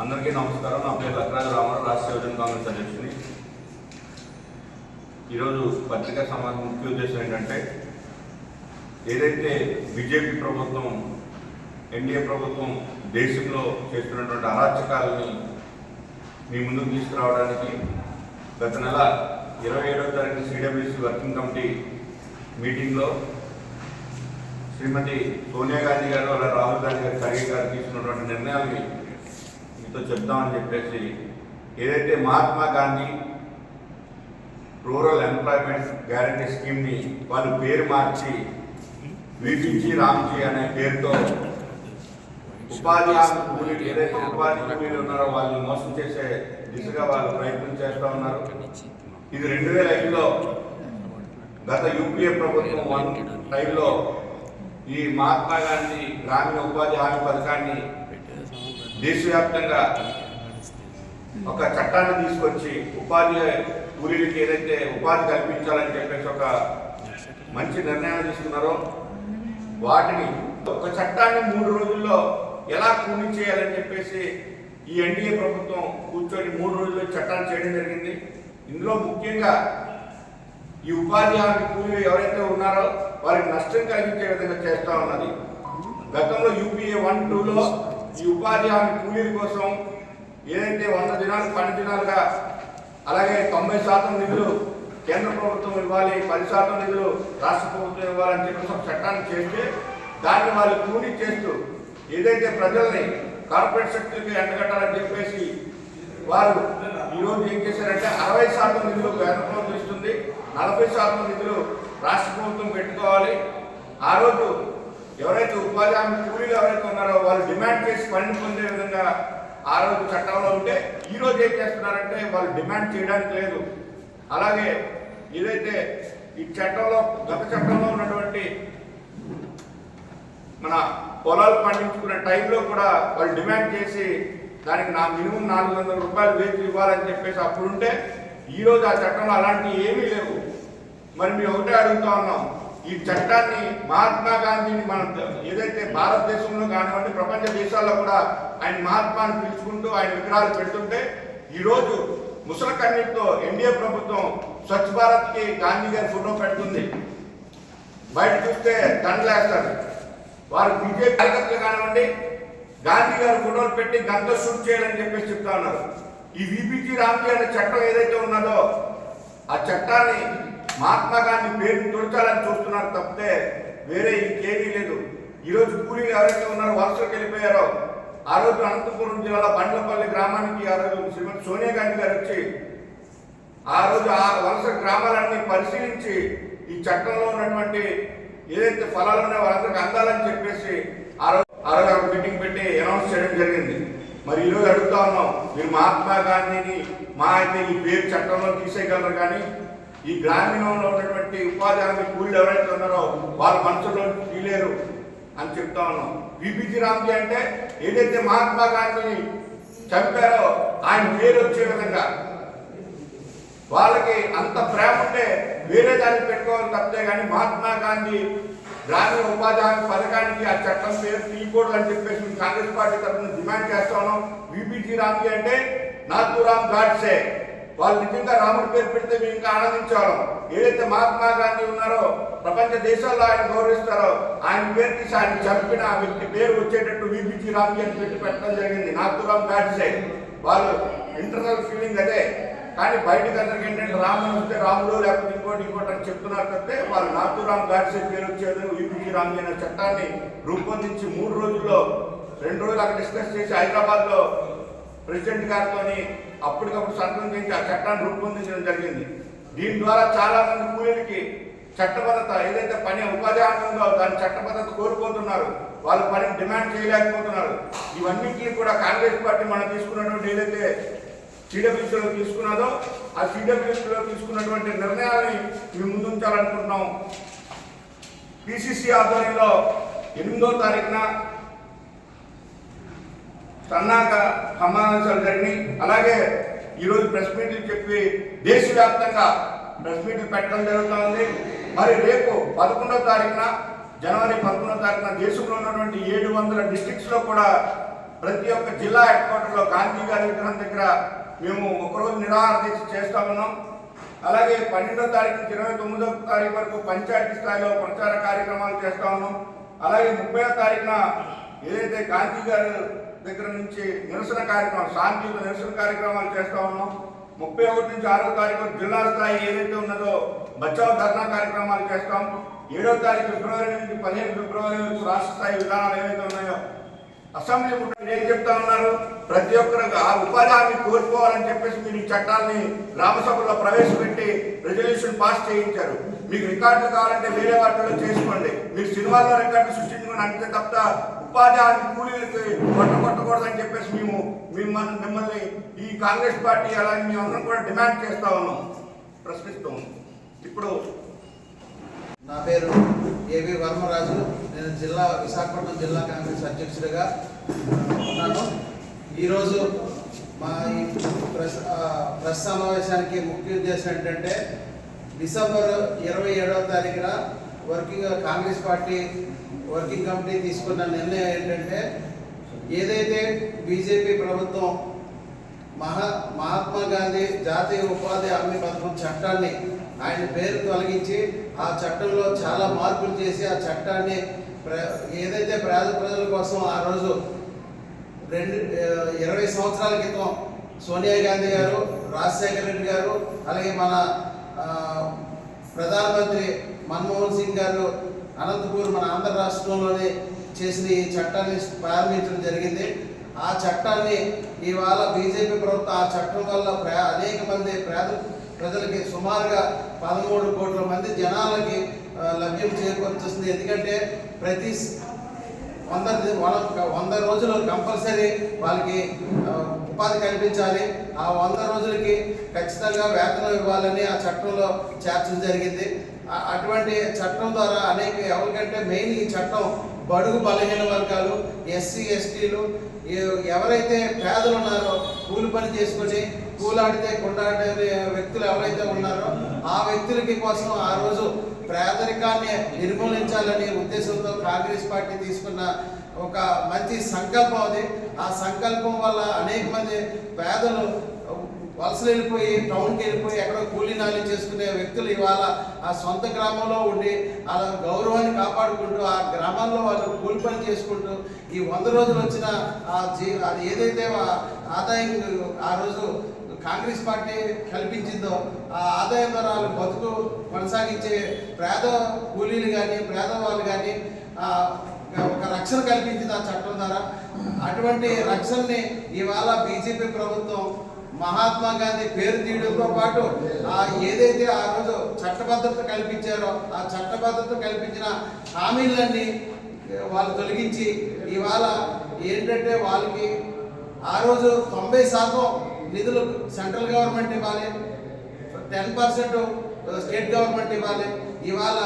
అందరికీ నమస్కారం. నా పేరు లక్రాజు రామారావు రాష్ట్ర యువజన కాంగ్రెస్ అధ్యక్షుని. ఈరోజు పత్రికా సమాజం ముఖ్య ఉద్దేశం ఏంటంటే ఏదైతే బీజేపీ ప్రభుత్వం ఎన్డీఏ ప్రభుత్వం దేశంలో చేస్తున్నటువంటి అరాచకాలని మీ ముందుకు తీసుకురావడానికి గత నెల ఇరవై ఏడవ తారీఖు సిడబ్ల్యూసీ వర్కింగ్ కమిటీ మీటింగ్లో శ్రీమతి సోనియా గాంధీ గారు అలా రాహుల్ గాంధీ గారు ఖర్గే గారు తీసుకున్నటువంటి నిర్ణయాన్ని మీతో చెప్తామని చెప్పేసి ఏదైతే Mahatma Gandhi rural employment guarantee స్కీమ్ని వాళ్ళు పేరు మార్చి విబిజీ రామ్జీ అనే పేరుతో ఉపాధి కూలీలు ఏదైతే ఉపాధి కూలీలు ఉన్నారో వాళ్ళని మోసం చేసే దిశగా వాళ్ళు ప్రయత్నం చేస్తూ ఉన్నారు. ఇది రెండు వేల ఐదులో గత యూపీఏ ప్రభుత్వం వన్ టైంలో ఈ మహాత్మా గాంధీ గ్రామీణ ఉపాధి హామీ పథకాన్ని దేశవ్యాప్తంగా ఒక చట్టాన్ని తీసుకొచ్చి ఉపాధి కూలీలకి ఏదైతే ఉపాధి కల్పించాలని చెప్పేసి ఒక మంచి నిర్ణయాలు తీసుకున్నారో వాటిని ఒక చట్టాన్ని మూడు రోజుల్లో ఎలా పూర్తి చేయాలని చెప్పేసి ఈ ఎన్డీఏ ప్రభుత్వం కూర్చొని మూడు రోజుల్లో చట్టాలు చేయడం జరిగింది. ఇందులో ముఖ్యంగా ఈ ఉపాధి హామీ కూలీలు ఎవరైతే ఉన్నారో వారికి నష్టం కలిగించే విధంగా చేస్తా ఉన్నది. గతంలో యూపీఏ వన్ టూలో ఈ ఉపాధి హామీ కూలీల కోసం ఏదైతే వంద దినాలు పన్నెండు దినాలుగా అలాగే తొంభై శాతం నిధులు కేంద్ర ప్రభుత్వం ఇవ్వాలి పది శాతం నిధులు రాష్ట్ర ప్రభుత్వం ఇవ్వాలని చెప్పేసి ఒక చట్టాన్ని చేస్తే దాన్ని వాళ్ళు కూలీ చేస్తూ ఏదైతే ప్రజల్ని కార్పొరేట్ శక్తులకి ఎండగట్టాలని చెప్పేసి వారు ఈరోజు ఏం చేశారంటే అరవై శాతం నిధులు కేంద్ర ప్రభుత్వం ఇస్తుంది నలభై శాతం నిధులు రాష్ట్ర ప్రభుత్వం పెట్టుకోవాలి. ఆ రోజు ఎవరైతే ఉపాధి హామీ కూలీలు ఎవరైతే ఉన్నారో వాళ్ళు డిమాండ్ చేసి పని పొందే విధంగా ఆ రోజు చట్టంలో ఉంటే ఈరోజు ఏం చేస్తున్నారంటే వాళ్ళు డిమాండ్ చేయడానికి లేదు. అలాగే ఏదైతే ఈ చట్టంలో గత చట్టంలో ఉన్నటువంటి మన పొలాలు పండించుకునే టైంలో కూడా వాళ్ళు డిమాండ్ చేసి దానికి నా మినిమం నాలుగు వందల రూపాయలు వేచి ఇవ్వాలని చెప్పేసి అప్పుడుంటే ఈ రోజు ఆ చట్టంలో అలాంటివి ఏమీ లేవు. మరి మేము ఒకటే అడుగుతా ఉన్నాం. ఈ చట్టాన్ని మహాత్మా గాంధీని మనం ఏదైతే భారతదేశంలో కానివ్వండి ప్రపంచ దేశాల్లో కూడా ఆయన మహాత్మాని పిలుచుకుంటూ ఆయన విగ్రహాలు పెడుతుంటే ఈరోజు ముసలి కన్నీటితో ఎన్డీఏ ప్రభుత్వం స్వచ్ఛ భారత్కి గాంధీ గారి ఫోటో పెడుతుంది. బయట చూస్తే దండలేస్తారు. వారు బీజేపీ కార్యకర్తలు కానివ్వండి గాంధీ గారు ఫోటోలు పెట్టి గంట షూట్ చేయాలని చెప్పేసి చెప్తా ఉన్నారు. ఈ విబిజీ రామ్జీ అనే చట్టం ఏదైతే ఉన్నదో ఆ చట్టాన్ని మహాత్మా గాంధీ పేరుని తొలచాలని చూస్తున్నారు తప్పితే వేరే ఇంకేమీ లేదు. ఈరోజు కూలీలు ఎవరైతే ఉన్నారో వలసలకు వెళ్ళిపోయారో ఆ రోజు అనంతపురం జిల్లాలో బండ్లపల్లి గ్రామానికి ఆ రోజు శ్రీమతి సోనియా గాంధీ గారు వచ్చి ఆ రోజు ఆ వలస గ్రామాలన్నీ పరిశీలించి ఈ చట్టంలో ఉన్నటువంటి ఏదైతే ఫలాలు ఉన్నాయో వాళ్ళందరికీ అందాలని చెప్పేసి ఆ రోజు ఆ మీటింగ్ పెట్టి అనౌన్స్ చేయడం జరిగింది. మరి ఈరోజు అడుగుతా ఉన్నాం మీరు మహాత్మా గాంధీని మా అయితే ఈ పేరు చట్టంలో తీసేయగలరు కానీ ఈ గ్రామీణంలో ఉన్నటువంటి ఉపాధి హామీ కూలీలు ఎవరైతే ఉన్నారో వాళ్ళ మనసులో తీలేరు అని చెప్తా ఉన్నాం. బీపీజీ రామ్జీ అంటే ఏదైతే మహాత్మా గాంధీని చంపారో ఆయన పేరు వచ్చే విధంగా. వాళ్ళకి అంత ప్రేమ ఉంటే వేరే దానికి పెట్టుకోవాలి తప్పితే కానీ మహాత్మా గాంధీ గ్రామీణ ఉపాధి హామీ పథకానికి ఆ చట్టం పేరు తీయకూడదు అని చెప్పేసి మేము కాంగ్రెస్ పార్టీ తరఫున డిమాండ్ చేస్తా ఉన్నాం. విబిజి రామ్జీ అంటే నాథురామ్ గాడ్సే. వాళ్ళు నిజంగా రాముడి పేరు పెడితే మేము ఇంకా ఆనందించాలి ఏదైతే మహాత్మా గాంధీ ఉన్నారో ప్రపంచ దేశాల్లో ఆయన గౌరవిస్తారో ఆయన పేరు తీసి ఆయన చంపిన ఆ వ్యక్తి పేరు వచ్చేటట్టు విబిజి రామ్జీ అని పెట్టి పెట్టడం జరిగింది. నాథురామ్ గాడ్సే. వాళ్ళు ఇంటర్నల్ ఫీలింగ్ అదే. కానీ బయటకు అందరికి ఏంటంటే రాముడు వస్తే రాముడు లేకపోతే ఇంకోటి ఇంకోటి అని చెప్తున్నారు తప్పితే వాళ్ళు నాతురామ్ గాడ్సే పేరు వచ్చేది యూపీజీ రామ్ అనే చట్టాన్ని రూపొందించి మూడు రోజుల్లో రెండు రోజులు అక్కడ డిస్కస్ చేసి హైదరాబాద్లో ప్రెసిడెంట్ గారితో అప్పటికప్పుడు సంతకం చేసి ఆ చట్టాన్ని రూపొందించడం జరిగింది. దీని ద్వారా చాలా మంది కూలీలకి చట్టబద్ధత ఏదైతే పని ఉపాధి హామీ ఉందో దాని చట్టబద్ధత కోల్పోతున్నారు. వాళ్ళు పని డిమాండ్ చేయలేకపోతున్నారు. ఇవన్నింటినీ కూడా కాంగ్రెస్ పార్టీ మనం తీసుకున్నటువంటి ఏదైతే సిడబ్ల్యూసీలో తీసుకున్నదో ఆ సిడబ్ల్యూసీలో తీసుకున్నటువంటి నిర్ణయాన్ని మేము ముందుంచాలనుకుంటున్నాం. పిసిసి ఆధ్వర్యంలో ఎనిమిదో తారీఖున సన్నాక సమావేశాలు జరిగినాయి. అలాగే ఈరోజు ప్రెస్ మీట్లు చెప్పి దేశవ్యాప్తంగా ప్రెస్ మీట్లు పెట్టడం జరుగుతూ ఉంది. మరి రేపు పదకొండో తారీఖున జనవరి పదకొండో తారీఖున దేశంలో ఉన్నటువంటి ఏడు వందల డిస్ట్రిక్ట్స్లో కూడా ప్రతి ఒక్క జిల్లా హెడ్ క్వార్టర్లో గాంధీ గారి విగ్రహం దగ్గర మేము ఒకరోజు నిరాహార దీక్ష చేస్తా ఉన్నాం. అలాగే పన్నెండో తారీఖు నుంచి ఇరవై తొమ్మిదో తారీఖు వరకు పంచాయతీ స్థాయిలో ప్రచార కార్యక్రమాలు చేస్తా ఉన్నాం. అలాగే ముప్పై తారీఖున ఏదైతే గాంధీ గారు దగ్గర నుంచి నిరసన కార్యక్రమం శాంతియుత నిరసన కార్యక్రమాలు చేస్తా ఉన్నాం. ముప్పై ఒకటి నుంచి ఆరో తారీఖు జిల్లా స్థాయి ఏదైతే ఉన్నదో బచావ్ ధర్నా కార్యక్రమాలు చేస్తాం. ఏడో తారీఖు ఫిబ్రవరి నుంచి పదిహేను ఫిబ్రవరి వరకు రాష్ట్ర స్థాయి విధానాలు ఏవైతే ఉన్నాయో అసెంబ్లీ ఏం చెప్తా ఉన్నారు? ప్రతి ఒక్కరు ఆ ఉపాధి కోల్పోవాలని చెప్పేసి మీరు ఈ చట్టాన్ని గ్రామసభలో ప్రవేశపెట్టి రెజల్యూషన్ పాస్ చేయించారు. మీకు రికార్డు కావాలంటే వేరే వాటిలో చేసుకోండి. మీరు సినిమాల్లో రికార్డు సృష్టించుకుని అంతే తప్ప ఉపాధి హామీ కూలీలకి కొట్ట కొట్టకూడదని చెప్పేసి మేము మిమ్మల్ని మిమ్మల్ని ఈ కాంగ్రెస్ పార్టీ అలాగే మేమందరం కూడా డిమాండ్ చేస్తా ఉన్నాం. ప్రశ్నిస్తాం ఇప్పుడు నా పేరు ఏవి వర్మరాజు. నేను జిల్లా విశాఖపట్నం జిల్లా కాంగ్రెస్ అధ్యక్షుడిగా ఉన్నాను. ఈరోజు మా ఈ ప్రెస్ ప్రెస్ సమావేశానికి ముఖ్య ఉద్దేశం ఏంటంటే డిసెంబర్ ఇరవై ఏడవ తారీఖున working Congress party working committee తీసుకున్న నిర్ణయం ఏంటంటే ఏదైతే బీజేపీ ప్రభుత్వం మహా మహాత్మా గాంధీ జాతీయ ఉపాధి హామీ పథకం చట్టాన్ని ఆయన పేరు తొలగించి ఆ చట్టంలో చాలా మార్పులు చేసి ఆ చట్టాన్ని ప్ర ఏదైతే పేద ప్రజల కోసం ఆ రోజు రెండు ఇరవై సంవత్సరాల క్రితం సోనియా గాంధీ గారు రాజశేఖర రెడ్డి గారు అలాగే మన ప్రధానమంత్రి మన్మోహన్ సింగ్ గారు అనంతపూర్ మన ఆంధ్ర రాష్ట్రంలోనే చేసిన ఈ చట్టాన్ని ప్రారంభించడం జరిగింది. ఆ చట్టాన్ని ఇవాళ బీజేపీ ప్రభుత్వం ఆ చట్టం వల్ల ప్ర అనేక మంది పేద ప్రజలకి సుమారుగా పదమూడు కోట్ల మంది జనాలకి లభ్యం చేకూర్చొస్తుంది. ఎందుకంటే ప్రతి వంద వంద వంద రోజులు కంపల్సరీ వాళ్ళకి ఉపాధి కల్పించాలి. ఆ వంద రోజులకి ఖచ్చితంగా వేతనం ఇవ్వాలని ఆ చట్టంలో చేర్చడం జరిగింది. అటువంటి చట్టం ద్వారా అనేక ఎవరికంటే మెయిన్ ఈ చట్టం బడుగు బలహీన వర్గాలు ఎస్సీ ఎస్టీలు ఎవరైతే పేదలు ఉన్నారో కూలి పని చేసుకొని కూలాడితే కొండాడే వ్యక్తులు ఎవరైతే ఉన్నారో ఆ వ్యక్తులకి కోసం ఆ రోజు పేదరికాన్ని నిర్మూలించాలనే ఉద్దేశంతో కాంగ్రెస్ పార్టీ తీసుకున్న ఒక మంచి సంకల్పం అది. ఆ సంకల్పం వల్ల అనేక మంది పేదలు వలసలు వెళ్ళిపోయి టౌన్కి వెళ్ళిపోయి ఎక్కడో కూలీ నాలి చేసుకునే వ్యక్తులు ఇవాళ ఆ సొంత గ్రామంలో ఉండి వాళ్ళ గౌరవాన్ని కాపాడుకుంటూ ఆ గ్రామాల్లో వాళ్ళు కూలి పని చేసుకుంటూ ఈ వంద రోజులు వచ్చిన ఆ జీ అది ఏదైతే ఆదాయం ఆ రోజు కాంగ్రెస్ పార్టీ కల్పించిందో ఆ ఆదాయం ద్వారా వాళ్ళు బతుకు కొనసాగించే పేద కూలీలు కానీ పేదవాళ్ళు కానీ ఒక రక్షణ కల్పించింది ఆ చట్టం ద్వారా. అటువంటి రక్షణని ఇవాళ బీజేపీ ప్రభుత్వం మహాత్మా గాంధీ పేరు తీయడంతో పాటు ఆ ఏదైతే ఆ రోజు చట్టబద్ధత కల్పించారో ఆ చట్టబద్ధత కల్పించిన హామీలన్నీ వాళ్ళు తొలగించి ఇవాళ ఏంటంటే వాళ్ళకి ఆ రోజు తొంభై శాతం నిధులు సెంట్రల్ గవర్నమెంట్ ఇవ్వాలి టెన్ పర్సెంట్ స్టేట్ గవర్నమెంట్ ఇవ్వాలి. ఇవాళ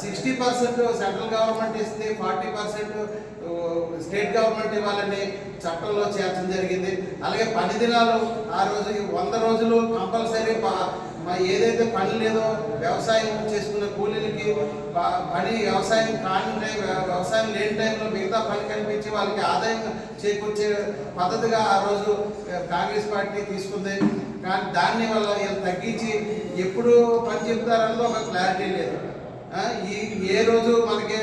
సిక్స్టీ పర్సెంట్ సెంట్రల్ గవర్నమెంట్ ఇస్తే ఫార్టీ పర్సెంట్ స్టేట్ గవర్నమెంట్ ఇవ్వాలని చట్టంలో చేర్చడం జరిగింది. అలాగే పని దినాలు ఆ రోజు వంద రోజులు కంపల్సరీ మా ఏదైతే పని లేదో వ్యవసాయం చేసుకునే కూలీలకి పని వ్యవసాయం కాని టైం వ్యవసాయం లేని టైంలో మిగతా పని కల్పించి వాళ్ళకి ఆదాయం చేకూర్చే పద్ధతిగా ఆ రోజు కాంగ్రెస్ పార్టీ తీసుకుంది. కానీ దాన్ని వల్ల వీళ్ళు తగ్గించి ఎప్పుడు పని చెప్తారన్నది ఒక క్లారిటీ లేదు. ఈ ఏ రోజు మనకి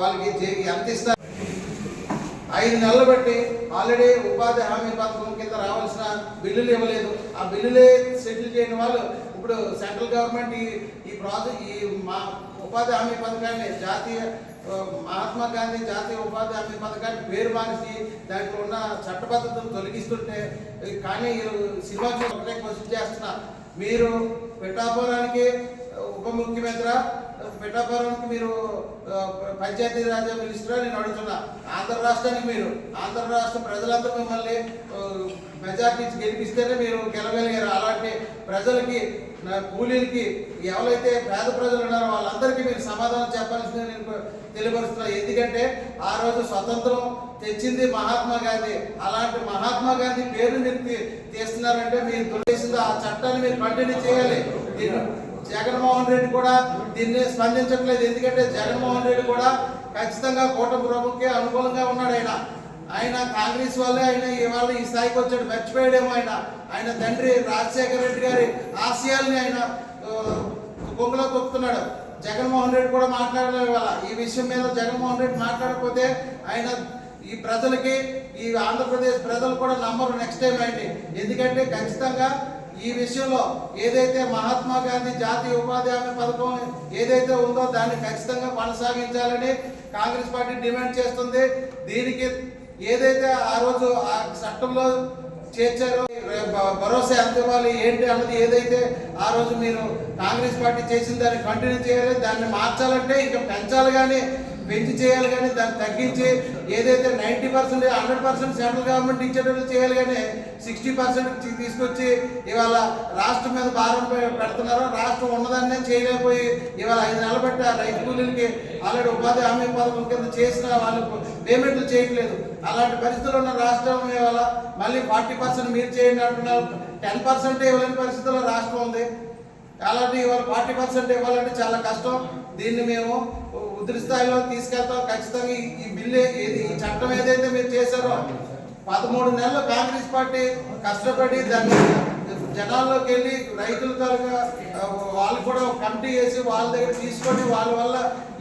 వాళ్ళకి ఎంత ఇస్తారు? ఐదు నెలలు బట్టి ఆల్రెడీ ఉపాధి హామీ పథకం కింద రావాల్సిన బిల్లులు ఇవ్వలేదు. ఆ బిల్లులే సెటిల్ చేయని వాళ్ళు ఇప్పుడు సెంట్రల్ గవర్నమెంట్ ఈ ఈ ప్రాజెక్ట్ ఈ మా ఉపాధి హామీ పథకాన్ని జాతీయ మహాత్మా గాంధీ జాతీయ ఉపాధి హామీ పథకాన్ని పేరు మార్చి దాంట్లో ఉన్న చట్టబద్ధతను తొలగిస్తుంటే కానీ సినిమా చూసి ఒకటే క్వశ్చన్ చేస్తున్నా. మీరు పిఠాపురానికి ఉప ముఖ్యమంత్రి పిఠాపురంకి మీరు పంచాయతీ రాజా మినిస్టర్ నేను అడుగుతున్నా. ఆంధ్ర రాష్ట్రానికి మీరు ఆంధ్ర రాష్ట్ర ప్రజలందరూ మిమ్మల్ని మెజార్టీ గెలిపిస్తేనే మీరు గెలవగలిగారు. అలాంటి ప్రజలకి కూలీలకి ఎవరైతే పేద ప్రజలు ఉన్నారో వాళ్ళందరికీ మీరు సమాధానం చెప్పాల్సింది నేను తెలియపరుస్తున్నా. ఎందుకంటే ఆ రోజు స్వతంత్రం తెచ్చింది మహాత్మా గాంధీ. అలాంటి మహాత్మా గాంధీ పేరు మీరు తీస్తున్నారంటే మీరు తొలగిసింది ఆ చట్టాన్ని మీరు కంటిన్యూ చేయాలి. జగన్మోహన్ రెడ్డి కూడా దీన్ని స్పందించట్లేదు. ఎందుకంటే జగన్మోహన్ రెడ్డి కూడా ఖచ్చితంగా కూటమి ప్రభుకి అనుకూలంగా ఉన్నాడు ఆయన. ఆయన కాంగ్రెస్ వల్లే ఆయన ఇవాళ ఈ స్థాయికి వచ్చాడు. మర్చిపోయాడేమో ఆయన. ఆయన తండ్రి రాజశేఖర రెడ్డి గారి ఆశయాల్ని ఆయన కొంగులో తొక్కుతున్నాడు. జగన్మోహన్ రెడ్డి కూడా మాట్లాడలేదు ఇవాళ. ఈ విషయం మీద జగన్మోహన్ రెడ్డి మాట్లాడకపోతే ఆయన ఈ ప్రజలకి ఈ ఆంధ్రప్రదేశ్ ప్రజలు కూడా నమ్మరు నెక్స్ట్ టైం అండి ఎందుకంటే ఖచ్చితంగా ఈ విషయంలో ఏదైతే మహాత్మా గాంధీ జాతీయ ఉపాధి హామీ పథకం ఏదైతే ఉందో దాన్ని ఖచ్చితంగా కొనసాగించాలని కాంగ్రెస్ పార్టీ డిమాండ్ చేస్తుంది. దీనికి ఏదైతే ఆ రోజు ఆ చట్టంలో చేర్చారో భరోసా ఎంత ఇవ్వాలి ఏంటి అన్నది ఏదైతే ఆ రోజు మీరు కాంగ్రెస్ పార్టీ చేసిన దాన్ని కంటిన్యూ చేయాలి దాన్ని మార్చాలంటే ఇంకా పెంచాలి కానీ పెంచి చేయాలి కానీ దాన్ని తగ్గించి ఏదైతే ninety percent hundred percent central government ఇచ్చేటట్లు చేయాలి కానీ సిక్స్టీ పర్సెంట్ తీసుకొచ్చి ఇవాళ రాష్ట్రం మీద భారం పెడుతున్నారు పెడుతున్నారో రాష్ట్రం ఉన్నదాన్నే చేయలేకపోయి ఇవాళ ఐదు నెలలు పెట్టి ఆ రైతు కూలీలకి ఆల్రెడీ ఉపాధి హామీ పథకం కింద చేసిన వాళ్ళకు పేమెంట్లు చేయట్లేదు. అలాంటి పరిస్థితులు ఉన్న రాష్ట్రం ఇవాళ మళ్ళీ ఫార్టీ పర్సెంట్ మీరు చేయండి అంటున్నారు. టెన్ పర్సెంట్ ఇవ్వలేని పరిస్థితుల్లో రాష్ట్రం ఉంది. అలాంటి ఇవాళ ఫార్టీ పర్సెంట్ ఇవ్వాలంటే చాలా కష్టం. దీన్ని మేము ఉధృతి స్థాయిలో తీసుకెళ్తాం. ఖచ్చితంగా ఈ- బిల్లు ఏది ఈ చట్టం ఏదైతే మీరు చేశారో పదమూడు నెలలు కాంగ్రెస్ పార్టీ కష్టపడి దాన్ని జనాల్లోకి వెళ్ళి రైతుల తరగా వాళ్ళు కూడా కమిటీ వేసి వాళ్ళ దగ్గర తీసుకొని వాళ్ళ వల్ల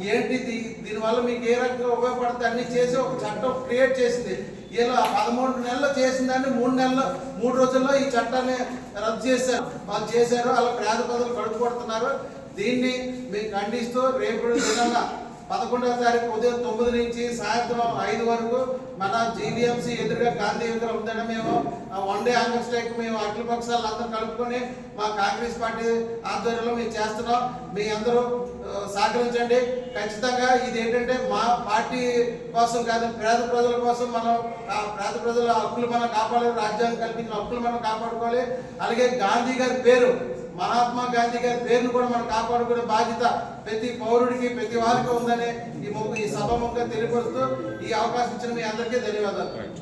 ఏంటి దీనివల్ల మీకు ఏ రకంగా ఉపయోగపడుతుంది అన్ని చేసి ఒక చట్టం క్రియేట్ చేసింది. ఇలా పదమూడు నెలలు చేసిందని మూడు నెలలు మూడు రోజుల్లో ఈ చట్టాన్ని రద్దు చేశారు. వాళ్ళు చేశారు అలా పేద ప్రజలు కడుపు కొడుతున్నారు దీన్ని మేము ఖండిస్తూ రేపు దినాన పదకొండవ తారీఖు ఉదయం తొమ్మిది నుంచి సాయంత్రం ఐదు వరకు మన జీవీఎంసీ ఎదురుగా గాంధీ విగ్రహం ఉందని మేము వన్ డే హంగర్ స్ట్రైక్ మేము అఖిల పక్షాలు అందరూ కలుపుకొని మా కాంగ్రెస్ పార్టీ ఆధ్వర్యంలో మేము చేస్తున్నాం. మీ అందరూ సహకరించండి. ఖచ్చితంగా ఇది ఏంటంటే మా పార్టీ కోసం కాదు పేద ప్రజల కోసం మనం పేద ప్రజల హక్కులు మనం కాపాడాలి రాజ్యాంగం కల్పించిన హక్కులు మనం కాపాడుకోవాలి. అలాగే గాంధీ గారి పేరు మహాత్మా గాంధీ గారి పేరును కూడా మనం కాపాడుకునే బాధ్యత ప్రతి పౌరుడికి ప్రతి వారికి ఉందనే ఈ ఈ సభ మొక్క తెలియపరుస్తూ ఈ అవకాశం ఇచ్చిన మీ అందరికీ ధన్యవాదాలు.